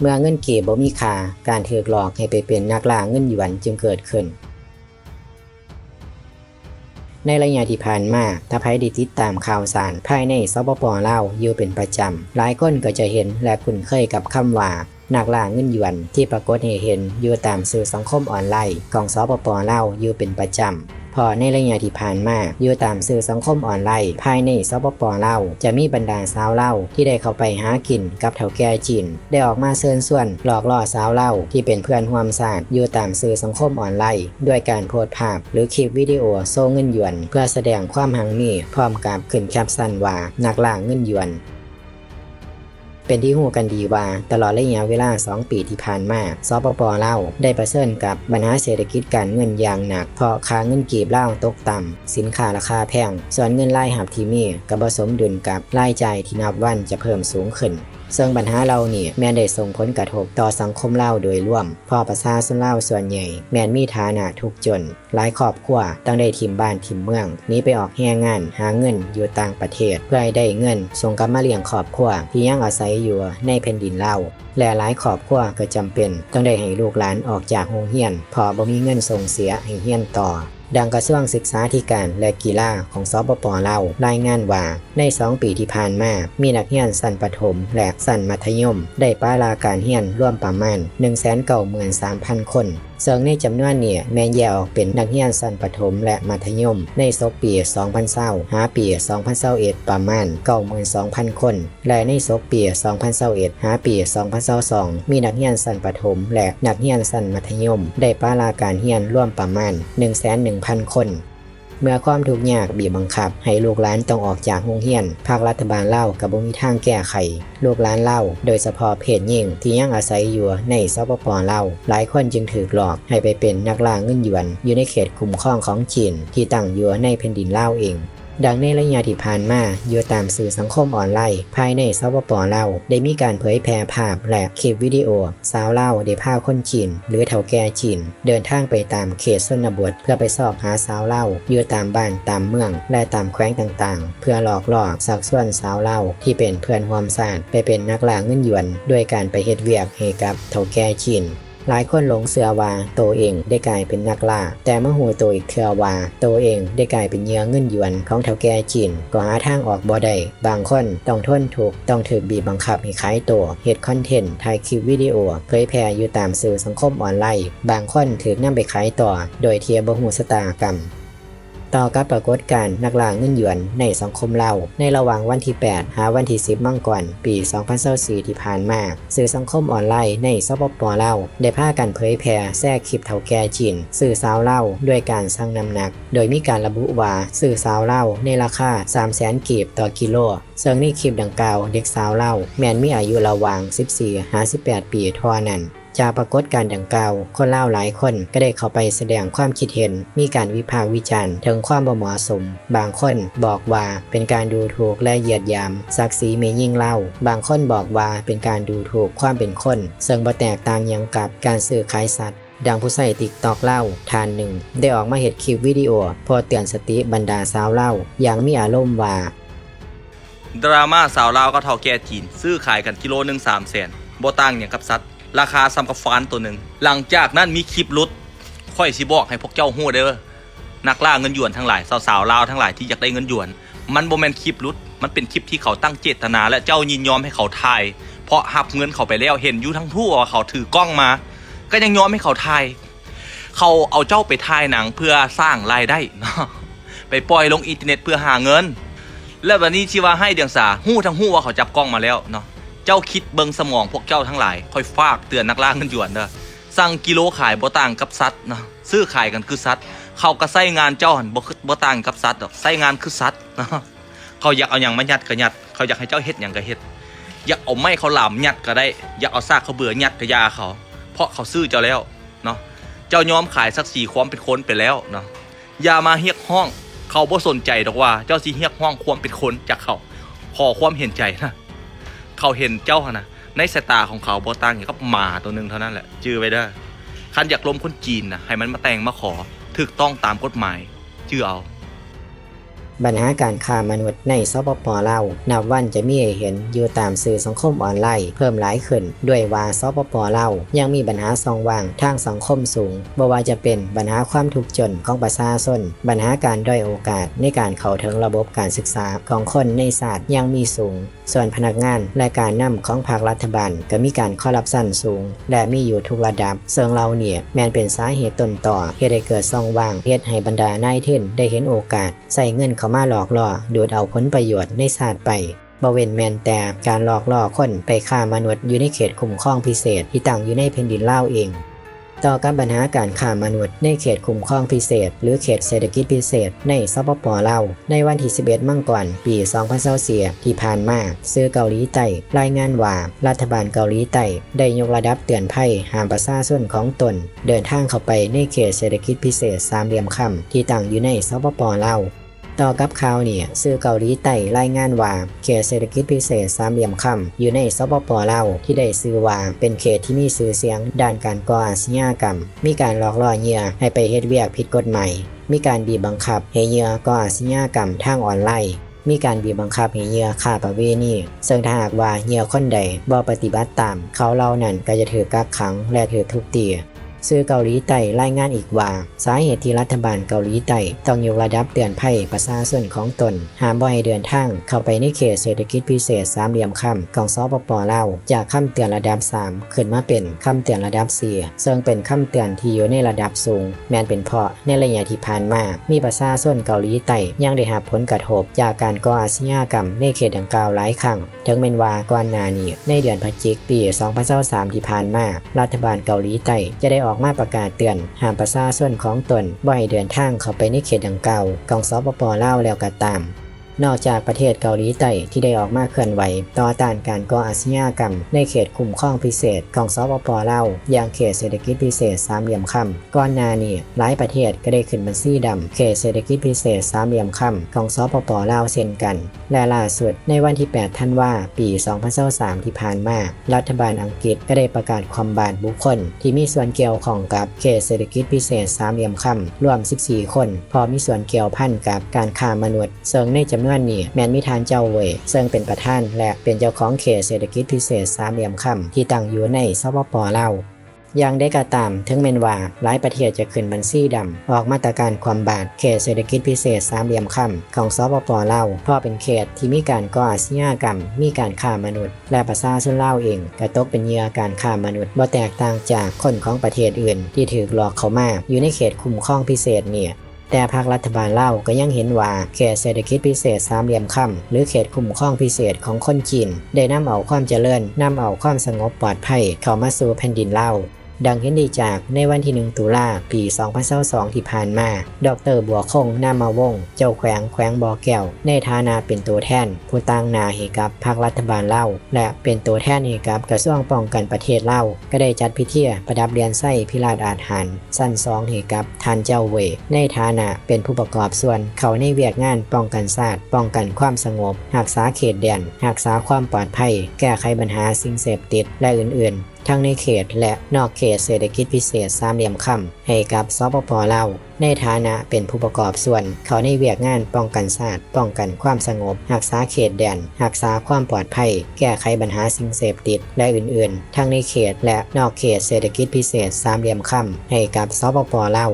เมื่อเงินเก็บบ่มีค่าการถูกหลอกให้ไปเป็นนักล่าเงินหยวนจึงเกิดขึ้น ในระยะที่ผ่านมาถ้าใครได้ติดตามข่าวสารภายในสปปลาวอยู่เป็นประจำ หลายคนก็จะเห็นและคุ้นเคยกับคำว่านักล่าเงินหยวนที่ปรากฏให้เห็นอยู่ตามสื่อสังคมออนไลน์ของสปปลาวอยู่เป็นประจำ พอในระยะที่ผ่านมาอยู่ตามสื่อสังคมออนไลน์ภายในสปปล่าวจะมีบรรดาสาวเล่าที่ได้เข้าไปหากินกับเถาแก่จีนได้ออกมาเชิญส่วนหลอกล่อสาวเล่าที่เป็นเพื่อนร่วมศาสตร์อยู่ตามสื่อสังคมออนไลน์ ด้วยการโพสต์ภาพ หรือคลิปวิดีโอโซ่เงินหยวน เพื่อแสดงความหังมีพร้อมกับขึ้นแคปชั่นว่านักล่าเงินหยวน เป็นที่หูกันดีว่า ตลอดระยะเวลา 2 ปีที่ผ่านมาสปปเล่าได้ประเสริญกับปัญหาเศรษฐกิจการเงินอย่างหนัก เพราะค่าเงินกีบเล่าตกต่ำ สินค้าราคาแพง ส่วนเงินรายหับที่มีกับผสมดุลกับรายจ่ายที่นับวันจะเพิ่มสูงขึ้น ซึ่งปัญหาเรานี่แม่นได้ส่งผลกระทบต่อสังคมเล่าโดยรวมเพอประชาชนเล่าส่วนใหญ่ แม่นมีฐานะทุกจน หลายครอบครัวต้องได้ทิมบ้านทิมเมืองนี้ไปออกแรงงาน หาเงินอยู่ต่างประเทศ เพื่อให้ได้เงินส่งกลับมาเลี้ยงครอบครัวที่ยังอาศัยอยู่ในแผ่นดินเลาและหลายครอบครัวก็จำเป็น ต้องได้ให้ลูกหลานออกจากโรงเรียนพอบ่มีเงินส่งเสียให้เรียนต่อ ดังกระทรวงศึกษาธิการและกีฬาของสปปลาวรายงานว่า ใน 2 ปีที่ผ่านมา มีนักเรียนสั้นประถม และสั้นมัธยม ได้ป้าลาการเรียนร่วมประมาณ 193,000 คน ซึ่งในจำนวนเนี่ยแมนแยกออกเป็นนักเรียนชั้นประถมและมัธยม ในศกปี 2020หาปี 2021ประมาณ 92,000 คน และในศกปี 2021หาปี 2022 มีนักเรียนชั้นประถม และนักเรียนชั้นมัธยม ได้ปาลาการเรียนร่วมประมาณ101,000 คน เมื่อความทุกข์ยากบีบบังคับ ให้ลูกหลานต้องออกจากโรงเรียน ภาครัฐบาลเล่ากับบ่มีทางแก้ไข ลูกหลานเล่า โดยเฉพาะเพศยิ่งที่ยังอาศัยอยู่ในสปปเล่าหลายคนจึงถูกหลอกให้ไปเป็นนักล่าเงินหยวน อยู่ในเขตคุ้มครองของจีนที่ตั้งอยู่ในแผ่นดินเล่าเอง ดังในระยะที่ผ่านมาอยู่ตามสื่อสังคมออนไลน์ภายในสปปลาวได้มีการเผยแพร่ภาพและคลิปวิดีโอ สาวเล่าวได้พาคนจีน หรือเฒ่าแก่จีนเดินทางไปตามเขตชนบทเพื่อไปสอบหาสาวเล่าวอยู่ตามบ้านตามเมือง และตามแคว้นต่างๆ เพื่อหลอกล่อสักส่วนสาวเล่าที่เป็นเพื่อนร่วมศาสตร์ไปเป็นนักล่าเงินหยวน ด้วยการไปเฮ็ดเวียกให้กับเฒ่าแก่จีน หลายคนหลงเสือว่าตัวเองได้กลายเป็นนักล่า แต่เมื่อหูตัวอีกเทือว่าตัวเองได้กลายเป็นเหยื่อเงินหยวนของเฒ่าแก่จีนก็หาทางออกบ่ได้บางคนต้องทนถูกข์ต้องถูกบีบบังคับให้ขายตัวเฮ็ดคอนเทนต์ถ่ายคลิปวิดีโอเผยแพร่อยู่ตามสื่อสังคมออนไลน์ บางคนถูกนำไปขายต่อ โดยเทียบ่หูสตากรรม ต่อกับปรากฏการณ์นักล่าเงินหยวนในสังคมเราในระหว่างวันที่ 8 หาวันที่ 10 มังกรปี 2024ที่ผ่านมา สื่อสังคมออนไลน์ในสปปลาได้พากันเผยแพร่แทรกคลิปเฒ่าแก่จีนสื่อสาวเล่าด้วยการสั่งน้ำหนัก โดยมีการระบุว่าสื่อสาวเล่าในราคา 3 0 0 0 0กีบต่อกิโลซึ่งในคลิปดังกล่าวเด็กสาวเล่าแมนมีอายุระหว่าง 14-18 ปีเท่านั้น จากปรากฏการณ์ดังกล่าว คนเล่าหลายคนก็ได้เข้าไปแสดงความคิดเห็น มีการวิพากษ์วิจารณ์ถึงความบ่เหมาะสม บางคนบอกว่าเป็นการดูถูกและเหยียดยาม ศักดิ์ศรีเมยิ่งเล่า บางคนบอกว่าเป็นการดูถูกความเป็นคนซึ่งบ่แตกต่างยังกับการซื้อขายสัตว์ดังผู้ใส่ติ๊กตอกเล่าทานหนึ่ง ได้ออกมาเห็ดคลิปวิดีโอพอเตือนสติบรรดาสาวเล่า อย่างมีอารมณ์ว่า ดราม่าสาวเล่าก็เท่าแก่จีน ซื้อขายกันกิโลหนึ่งสามแสนบ่ต่างอย่างกับสัตว์ ราคาซ้ำกับฟานตัวหนึ่ง หลังจากนั้นมีคลิปลุดค่อยสิบอกให้พวกเจ้าฮู้เด้อนักล่าเงินหยวนทั้งหลายสาวๆลาวทั้งหลายที่อยากได้เงินหยวน มันบ่แมนคลิปลุดมันเป็นคลิปที่เขาตั้งเจตนา และเจ้ายินยอมให้เขาถ่าย เพราะหับเงินเขาไปแล้วเห็นอยู่ทั้งทั่วว่าเขาถือกล้องมา ก็ยังยอมให้เขาถ่าย เขาเอาเจ้าไปถ่ายหนังเพื่อสร้างรายได้เนาะไปปล่อยลงอินเทอร์เน็ตเพื่อหาเงิน แล้ววันนี้ที่ว่าให้เดียงสาหู้ทั้งหู้ว่าเขาจับกล้องมาแล้วเนาะ เจ้าคิดเบิงสมองพวกเจ้าทั้งหลายค่อยฝากเตือนนักล่าเงินหยวนเด้อสั่งกิโลขายบ่ต่างกับสัตว์เนะซื้อขายกันคือสัตว์เขาก็ใส่งานเจ้าหันบ่คือบ่ต่างกับสัตว์ดอกใส่งานคือสัตว์เนะเขาอยากเอาหยังมายัดก็ยัด เขาอยากให้เจ้าเฮ็ดหยังก็เฮ็ดอยากเอาไม้เขาหลามยัดก็ได้ อยากเอาซากเขาเบื่อยัดก็ยาเขา เพราะเขาซื้อเจ้าแล้วเนาะเจ้ายอมขายสักสี่ความเป็นคนไปแล้วเนาะอย่ามาเรียกห้อง เขาบ่สนใจดอกว่า เจ้าสิเรียกห้องความเป็นคนจากเขาขอความเห็นใจนะ เขาเห็นเจ้าหนะในสายตาของเขาบ่ต่างอย่างกับหมาตัวหนึ่งเท่านั้นแหละจื้อไว้เด้คันอยากล้มคนจีนนะให้มันมาแต่งมาขอถูกต้องตามกฎหมายจื้อเอา ปัญหาการค้ามนุษย์ในสปปลาวนับวันจะมีให้เห็นอยู่ตามสื่อสังคมออนไลน์เพิ่มหลายขึ้น ด้วยว่าสปปลาวยังมีปัญหาสองว่างทางสังคมสูงบ่ว่าจะเป็นปัญหาความทุกข์จนของประชาชนปัญหาการด้อยโอกาสในการเข้าถึงระบบการศึกษาของคนในศาสตร์ยังมีสูง ส่วนพนักงานและการนำของภาครัฐบาล ก็มีการคอร์รัปชันสูง และมีอยู่ทุกระดับเซิงเราเนี่ยแมนเป็นสาเหตุต้นต่อเฮ็ดให้เกิดซ่องว่างเฮ็ดให้บรรดานายทุนได้เห็นโอกาสใส่เงินเข้ามาหลอกล่อดูดเอาผลประโยชน์ในศาสตร์ไปบเวนแมนแต่การหลอกล่อคนไปฆ่ามนุษย์อยู่ในเขตคุ้มครองพิเศษที่ตั้งอยู่ในแผ่นดินลาวเอง ต่อกับปัญหาการฆ่ามนุษย์ในเขตคุ้มครองพิเศษ หรือเขตเศรษฐกิจพิเศษ ในสปปลาวในวันที่ 11 มังกรปี 2024ที่ผ่านมาซื้อเกาหลีใต้รายงานว่ารัฐบาลเกาหลีใต้ได้ยกระดับเตือนภัยห้ามประชาชนของตน เดินทางเข้าไปในเขตเศรษฐกิจพิเศษสามเหลี่ยมคำที่ตั้งอยู่ในสปปลาว ต่อกับข่าวเนี่ยสื่อเกาหลีใต้รายงานว่าเขตเศรษฐกิจพิเศษสามเหลี่ยมค่ำอยู่ในสปปลาวที่ได้ซื้อว่าเป็นเขตที่มีชื่อเสียงด้านการก่ออาชญากรรม มีการหลอกล่อเหยื่อให้ไปเฮ็ดเวียกผิดกฎหมายมีการบีบบังคับให้เหยื่อก่ออาชญากรรมทางออนไลน์มีการบีบบังคับให้เหยื่อฆ่าประเวณีซึ่งถ้าหากว่าเหยื่อคนใดบ่ปฏิบัติตาม เขาเล่านั้นก็จะถือกักขังและถือทุบตี สื่อเกาหลีใต้รายงานอีกว่า สาเหตุที่รัฐบาลเกาหลีใต้ต้องยกระดับเตือนภัยประชาชนของตน ห้ามบ่ให้เดินทางเข้าไปในเขตเศรษฐกิจพิเศษสามเหลี่ยมค่ำของสปปลาวจากคำเตือนระดับ 3 ขึ้นมาเป็นคำเตือนระดับ 4 ซึ่งเป็นคำเตือนที่อยู่ในระดับสูง แม้นเป็นเพราะในระยะที่ผ่านมามีประชาชนเกาหลีใต้ยังได้รับผลกระทบ จากการก่ออาชญากรรมในเขตดังกล่าวหลายครั้งถึงแม้นว่าก่อนหน้านี้ในเดือนพฤศจิกปี 2023ที่ผ่านมารัฐบาลเกาหลีใต้จะได้ออกออกมาประกาศเตือนห้ามประชาชนของตนบ่ให้เดินทางเข้าไปในเขตดังกล่าวของสปปลาวแล้วก็ตาม นอกจากประเทศเกาหลีใต้ที่ได้ออกมาเคลื่อนไหว ต่อต้านการก่ออาชญากรรม ในเขตคุ้มครองพิเศษของสปปลาวอย่างเขตเศรษฐกิจพิเศษสามเหลี่ยมค่ำก่อนหน้านี้หลายประเทศก็ได้ขึ้นบัญชีดำเขตเศรษฐกิจพิเศษสามเหลี่ยมค่ำของสปปลาวเช่นกัน และล่าสุดในวันที่ 8 ธันวาปี 2023 ที่ผ่านมา รัฐบาลอังกฤษก็ได้ประกาศความบาดบุคคล ที่มีส่วนเกี่ยวข้องกับเขตเศรษฐกิจพิเศษสามเหลี่ยมค่ำรวม 14 คนพร้อมมีส่วนเกี่ยวพันกับการค้ามนุษย์เซึ่งในจำนวนนี้แมนมิทานเจ้าเวยซึ่งเป็นประธานและเป็นเจ้าของเขตเศรษฐกิจพิเศษสามเหลี่ยมค่ำที่ตั้งอยู่ในสปปลาวอย่างได้กระตามถึงแม้นว่าหลายประเทศจะขึ้นบัญชีดำ ออกมาตรการความบาดเขตเศรษฐกิจพิเศษสามเหลี่ยมค่ำของสปปลาวเพราะเป็นเขตที่มีการก่ออาชญากรรม มีการฆ่ามนุษย์ และประชาชนลาวเองกระตกเป็นเหยื่อการฆ่ามนุษย์บ่แตกต่างจากคนของประเทศอื่น ที่ถูกหลอกเข้ามาอยู่ในเขตคุ้มครองพิเศษเนี่ย แต่ภาครัฐบาลเล่าก็ยังเห็นว่าเขตเศรษฐกิจพิเศษสามเหลี่ยมค่ำหรือเขตคุ้มครองพิเศษของคนจีนได้นำเอาความเจริญนำเอาความสงบปลอดภัยเข้ามาสู่แผ่นดินเล่า ดังเห็นได้จากในวันที่ 1 ตุลาปี 2022ที่ผ่านมา ดรบัวคงนามาวง เจ้าแขวงแขวงบ่อแก้ว ในฐานะเป็นตัวแทน ผู้ตั้งนาให้กับภาครัฐบาลเล่าและเป็นตัวแทนให้กับกระทรวงป้องกันประเทศเล่าก็ได้จัดพิธีประดับเรียนไส้พิราชอาหารสั้นสองให้กับท่านเจ้าเว ในฐานะเป็นผู้ประกอบส่วนเขาในเวียกงานป้องกันศาสตร์ป้องกันความสงบรักษาเขตแดนรักษาความปลอดภัย แก้ไขปัญหาสิ่งเสพติดและอื่นๆทั้งในเขตและนอกเขตเศรษฐกิจพิเศษสามเหลี่ยมค่ำให้กับสปปลาวในฐานะเป็นผู้ประกอบส่วน เขาในเวียกงานป้องกันศาสตร์ป้องกันความสงบรักษาเขตแดนรักษาความปลอดภัย แก้ไขปัญหาสิ่งเสพติดและอื่นๆ ทั้งในเขตและนอกเขตเศรษฐกิจพิเศษสามเหลี่ยมค่ำให้กับสปปลาว